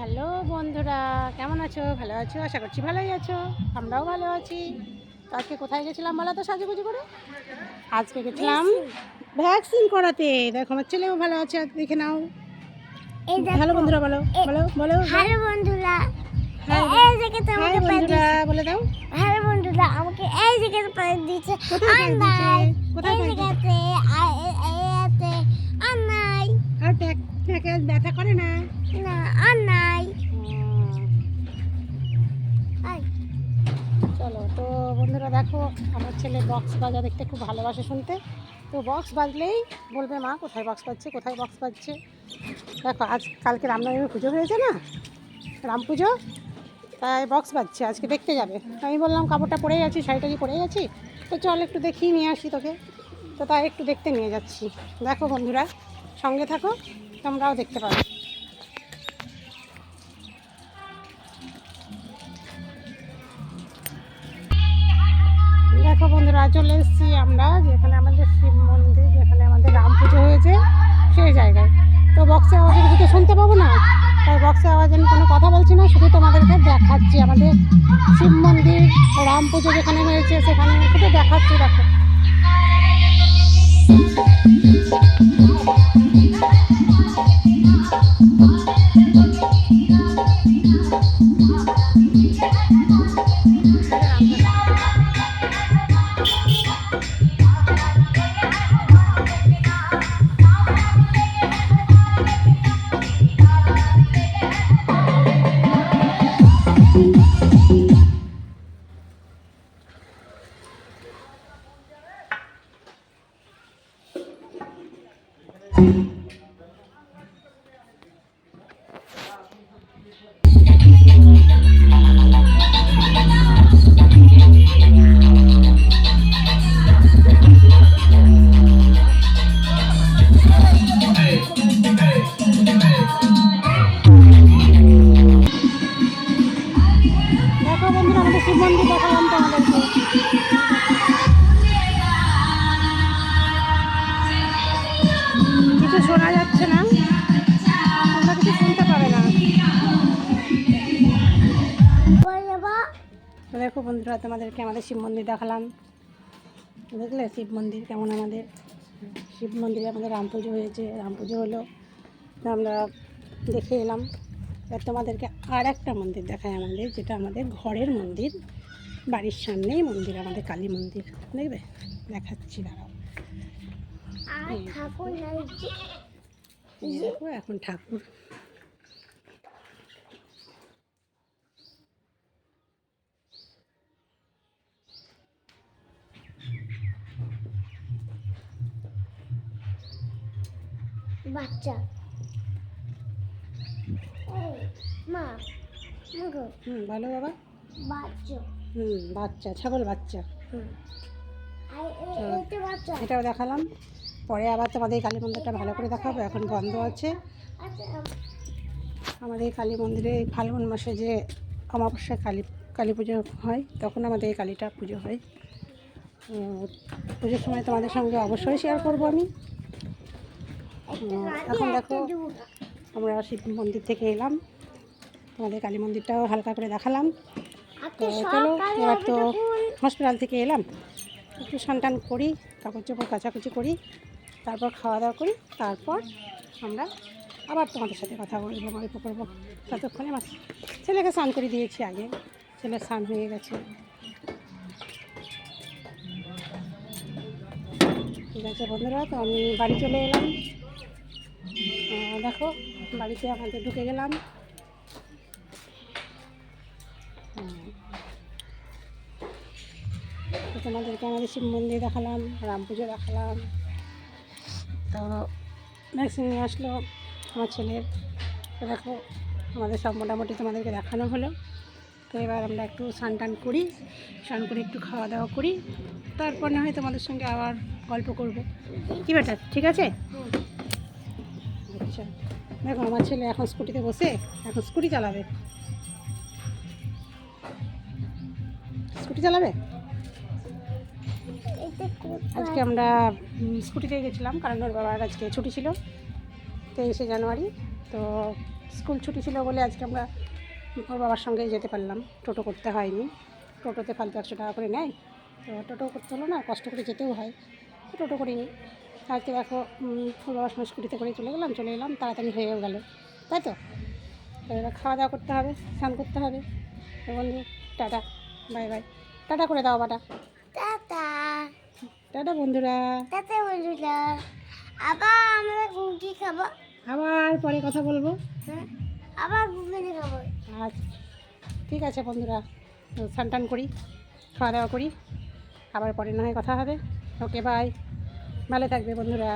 Hello বন্ধুরা কেমন আছো ভালো আছো আশা করছি ভালোই আছো আমরাও ভালো আছি তো আজকে কোথায় গেছিলাম বলো তো সাজুগুজু করে আজকে গেছিলাম ভ্যাকসিন করাতে দেখো আমার ছেলেও ভালো আছে দেখে নাও হ্যালো বন্ধুরা বলো বলো বলো হ্যালো বন্ধুরা হ্যাঁ, এই জায়গাতে আমাকে বন্ধুরা বলে দাও হ্যালো বন্ধুরা আমাকে এই জায়গাতে পাই দিয়েছে কোথায় আর কোথায় এই? জায়গাতে ব্যথা করে না না দেখো, আমার ছেলে বক্স বাজা দেখতে খুব ভালোবাসে শুনতে। তো বক্স বাজলেই বলবে, মা, কোথায় বক্স বাজছে? কোথায় বক্স বাজছে? দেখো, আজ, কালকে রামনবমী পুজো হয়েছে না? রাম পুজো? তাই বক্স বাজছে, আজকে দেখতে যাবে। আমি বললাম, কাপড়টা পরেই আছি শাড়িটারি পরেই আছি? তো চল একটু দেখিয়ে নিয়ে আসি তোকে। তো তাই একটু দেখতে নিয়ে যাচ্ছি। দেখো বন্ধুরা, সঙ্গে থাকো, তোমরাও দেখতে পাবে। বন্ধুরা চলে এসেছি আমরা, যেখানে আমাদের শিব মন্দির, যেখানে আমাদের রাম পুজো হয়েছে, সেই জায়গায়। তো বক্সে আওয়াজে কিছু তো শুনতে পাবো না? তাই বক্সে আওয়াজ আমি কোনো কথা বলছি না, শুধু তোমাদেরকে দেখাচ্ছি আমাদের শিব মন্দির, রাম পুজো যেখানে হয়েছে, সেখানে শুধু দেখাচ্ছি, দেখো। দেখো বন্ধুরা, আমাদের শিব মন্দির দেখালাম তোমাদেরকে। কিছু শোনা যাচ্ছে না? তোমরা কিছু শুনতে পাবে না। দেখো বন্ধুরা, তোমাদেরকে আমাদের শিব মন্দির দেখালাম। দেখলে শিব মন্দির কেমন আমাদের? শিব মন্দিরে আমাদের রাম পুজো হয়েছে। রাম পুজো হলো, আমরা দেখে এলাম। এবার তোমাদেরকে আর একটা মন্দির দেখায় আমাদের যেটা আমাদের ঘরের মন্দির বাড়ির সামনেই মন্দির আমাদের কালী মন্দির। দেখবে? দেখাচ্ছি দাঁড়াও। এখন ঠাকুর। বাচ্চা। মা হুম ভালো বাবা। বাচ্চা। হুম বাচ্চা ছাগল বাচ্চা। হুম। এটাও দেখালাম। পরে আবার তোমাদের এই কালী মন্দিরটা ভালো করে দেখাবো এখন বন্ধ আছে। আচ্ছা। আমাদের এই কালী মন্দিরে এই ফাল্গুন মাসে যে অমাবস্যায় কালী কালী পুজো হয় তখন আমাদের এই কালীটা পুজো হয়। পুজোর সময় তোমাদের সঙ্গে অবশ্যই শেয়ার করব আমি। এখন দেখো আমরা শিব মন্দির থেকে এলাম। তোমাদের কালী মন্দিরটাও হালকা করে দেখালাম। তো চলো এবার তো হসপিটাল থেকে এলাম। একটু স্নান করি কাপড় চোপড় কাচাকুচি করি তারপর খাওয়া দাওয়া করি তারপর আমরা আবার তোমাদের সাথে কথা বলব গল্প করব। ততক্ষণে আমার ছেলেকে স্নান করে দিয়েছি আগে। ছেলে স্নান হয়ে গেছে। ঠিক আছে বন্ধুরা তো আমি বাড়ি চলে এলাম। দেখো বাড়িতে আমাদের ঢুকে গেলাম। তোমাদেরকে আমাদের শিব মন্দির দেখালাম রাম পুজো দেখালাম। তো ভ্যাকসিন নিয়ে আসলো আমার ছেলের দেখো আমাদের সব মোটামুটি তোমাদেরকে দেখানো হলো। তো এবার আমরা একটু স্নান টান করি স্নান করে একটু খাওয়া দাওয়া করি। তারপর না হয় তোমাদের সঙ্গে আবার গল্প করব। কি ব্যাটা ঠিক আছে? আচ্ছা। দেখো, আমার ছেলে এখন স্কুটিতে বসে এখন স্কুটি চালাবে। স্কুটি চালাবে? আজকে আমরা স্কুটিতে গেছিলাম, কারণ ওর বাবার আজকে ছুটি ছিল তেইশে জানুয়ারি, তো স্কুল ছুটি ছিল বলে আজকে আমরা ওর বাবার সঙ্গেই যেতে পারলাম। টোটো করতে হয়নি। টোটোতে ফালতু একশো টাকা করে নেয়, তো টোটো করতে হলো না, কষ্ট করে যেতেও হয়। টোটো করিনি। আজকে দেখো বাবার সঙ্গে স্কুটিতে করে চলে গেলাম চলে এলাম তাড়াতাড়ি হয়েও গেল। তাই তো? এবার খাওয়া দাওয়া করতে হবে স্নান করতে হবে। বন্ধু টাটা বাই বাই। টাটা করে দাও বাটা টাটা। টাটা বন্ধুরা। টাটা বন্ধুরা। আবার আমরা গুগি খাব? আবার পরে কথা বলব। হ্যাঁ আবার গুগলি খাব। আচ্ছা ঠিক আছে বন্ধুরা স্নান টান করি খাওয়া দাওয়া করি আবার পরে না হয় কথা হবে। Okay bye. ভালো থাকবে বন্ধুরা।